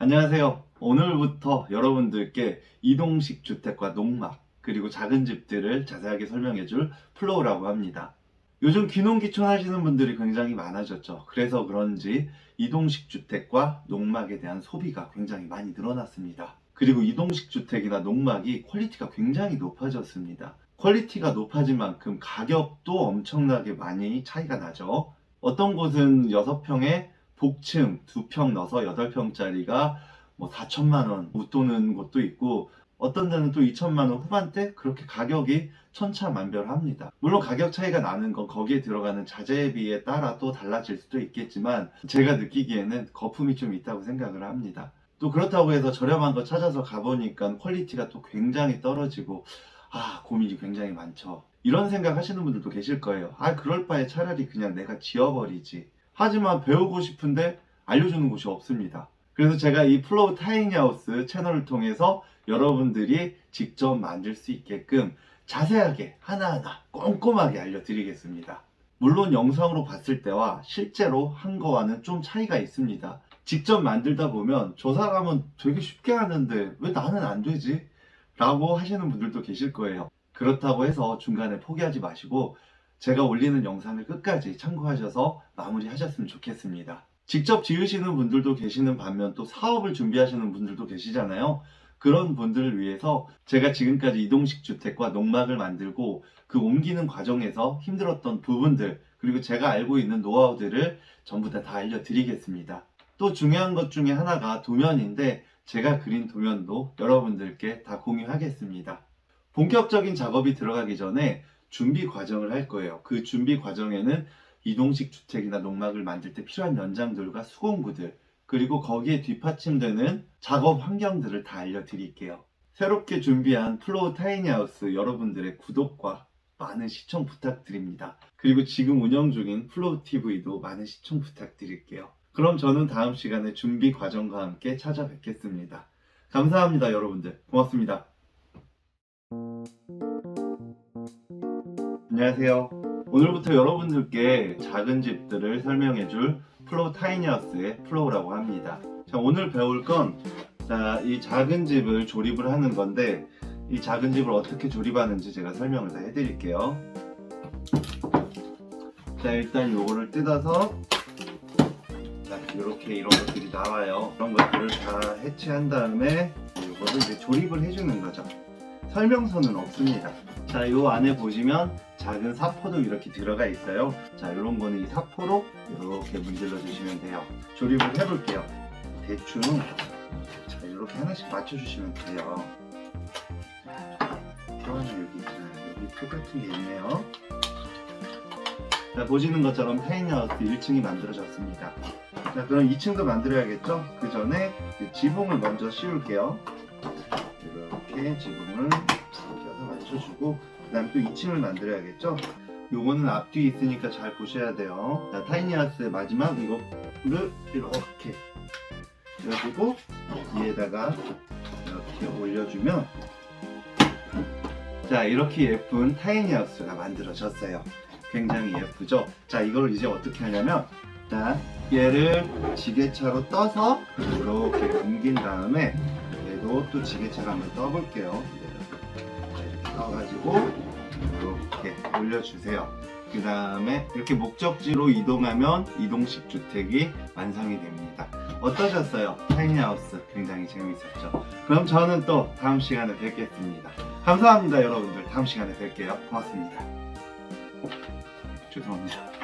안녕하세요. 오늘부터 여러분들께 이동식 주택과 농막 그리고 작은 집들을 자세하게 설명해 줄 플로우라고 합니다. 요즘 귀농귀촌 하시는 분들이 굉장히 많아졌죠. 그래서 그런지 이동식 주택과 농막에 대한 소비가 굉장히 많이 늘어났습니다. 그리고 이동식 주택이나 농막이 퀄리티가 굉장히 높아졌습니다. 퀄리티가 높아진 만큼 가격도 엄청나게 많이 차이가 나죠. 어떤 곳은 6평에 복층 2평 넣어서 8평짜리가 뭐 4천만 원 웃도는 곳도 있고 어떤 데는 또 2천만 원 후반대 그렇게 가격이 천차만별합니다. 물론 가격 차이가 나는 건 거기에 들어가는 자재비에 따라 또 달라질 수도 있겠지만 제가 느끼기에는 거품이 좀 있다고 생각을 합니다. 또 그렇다고 해서 저렴한 거 찾아서 가보니까 퀄리티가 또 굉장히 떨어지고 아 고민이 굉장히 많죠. 이런 생각 하시는 분들도 계실 거예요. 아 그럴 바에 차라리 그냥 내가 지어버리지. 하지만 배우고 싶은데 알려주는 곳이 없습니다. 그래서 제가 이 플로우 타이니하우스 채널을 통해서 여러분들이 직접 만들 수 있게끔 자세하게 하나하나 꼼꼼하게 알려드리겠습니다. 물론 영상으로 봤을 때와 실제로 한 거와는 좀 차이가 있습니다. 직접 만들다 보면 저 사람은 되게 쉽게 하는데 왜 나는 안 되지? 라고 하시는 분들도 계실 거예요. 그렇다고 해서 중간에 포기하지 마시고 제가 올리는 영상을 끝까지 참고하셔서 마무리하셨으면 좋겠습니다. 직접 지으시는 분들도 계시는 반면 또 사업을 준비하시는 분들도 계시잖아요. 그런 분들을 위해서 제가 지금까지 이동식 주택과 농막을 만들고 그 옮기는 과정에서 힘들었던 부분들 그리고 제가 알고 있는 노하우들을 전부 다, 다 알려드리겠습니다. 또 중요한 것 중에 하나가 도면인데 제가 그린 도면도 여러분들께 다 공유하겠습니다. 본격적인 작업이 들어가기 전에 준비 과정을 할 거예요. 그 준비 과정에는 이동식 주택이나 농막을 만들 때 필요한 연장들과 수공구들 그리고 거기에 뒷받침되는 작업 환경들을 다 알려드릴게요. 새롭게 준비한 플로우 타이니하우스 여러분들의 구독과 많은 시청 부탁드립니다. 그리고 지금 운영 중인 플로우 TV도 많은 시청 부탁드릴게요. 그럼 저는 다음 시간에 준비 과정과 함께 찾아뵙겠습니다. 감사합니다, 여러분들. 고맙습니다. 안녕하세요. 오늘부터 여러분들께 작은 집들을 설명해줄 플로우 타이니하우스의 플로우라고 합니다. 자, 오늘 배울 건, 자, 이 작은 집을 조립을 하는 건데, 이 작은 집을 어떻게 조립하는지 제가 설명을 다 해드릴게요. 자, 일단 요거를 뜯어서, 자, 이렇게 이런 것들이 나와요. 그런 것들을 다 해체한 다음에, 요거를 이제 조립을 해주는 거죠. 설명서는 없습니다. 자, 요 안에 보시면 작은 사포도 이렇게 들어가 있어요. 자, 이런 거는 이 사포로 이렇게 문질러 주시면 돼요. 조립을 해볼게요. 대충 자, 이렇게 하나씩 맞춰주시면 돼요. 또 하나 여기, 자, 여기 표 같은 게 있네요. 자, 보시는 것처럼 타인하우스 1층이 만들어졌습니다. 자, 그럼 2층도 만들어야겠죠? 그 전에 이 지붕을 먼저 씌울게요. 이렇게 지붕을 껴서 맞춰주고 그 다음에 또 2층을 만들어야겠죠? 요거는 앞뒤 있으니까 잘 보셔야 돼요. 자, 타이니하우스의 마지막 이거를 이렇게 해가지고 위에다가 이렇게 올려주면 자 이렇게 예쁜 타이니하우스가 만들어졌어요. 굉장히 예쁘죠? 자 이걸 이제 어떻게 하냐면 자 얘를 지게차로 떠서 이렇게 옮긴 다음에 얘도 또 지게차로 한번 떠볼게요. 떠가지고 이렇게 올려주세요. 그 다음에 이렇게 목적지로 이동하면 이동식 주택이 완성이 됩니다. 어떠셨어요? 타이니하우스 굉장히 재밌었죠? 그럼 저는 또 다음 시간에 뵙겠습니다. 감사합니다 여러분들. 다음 시간에 뵐게요. 고맙습니다. 죄송합니다.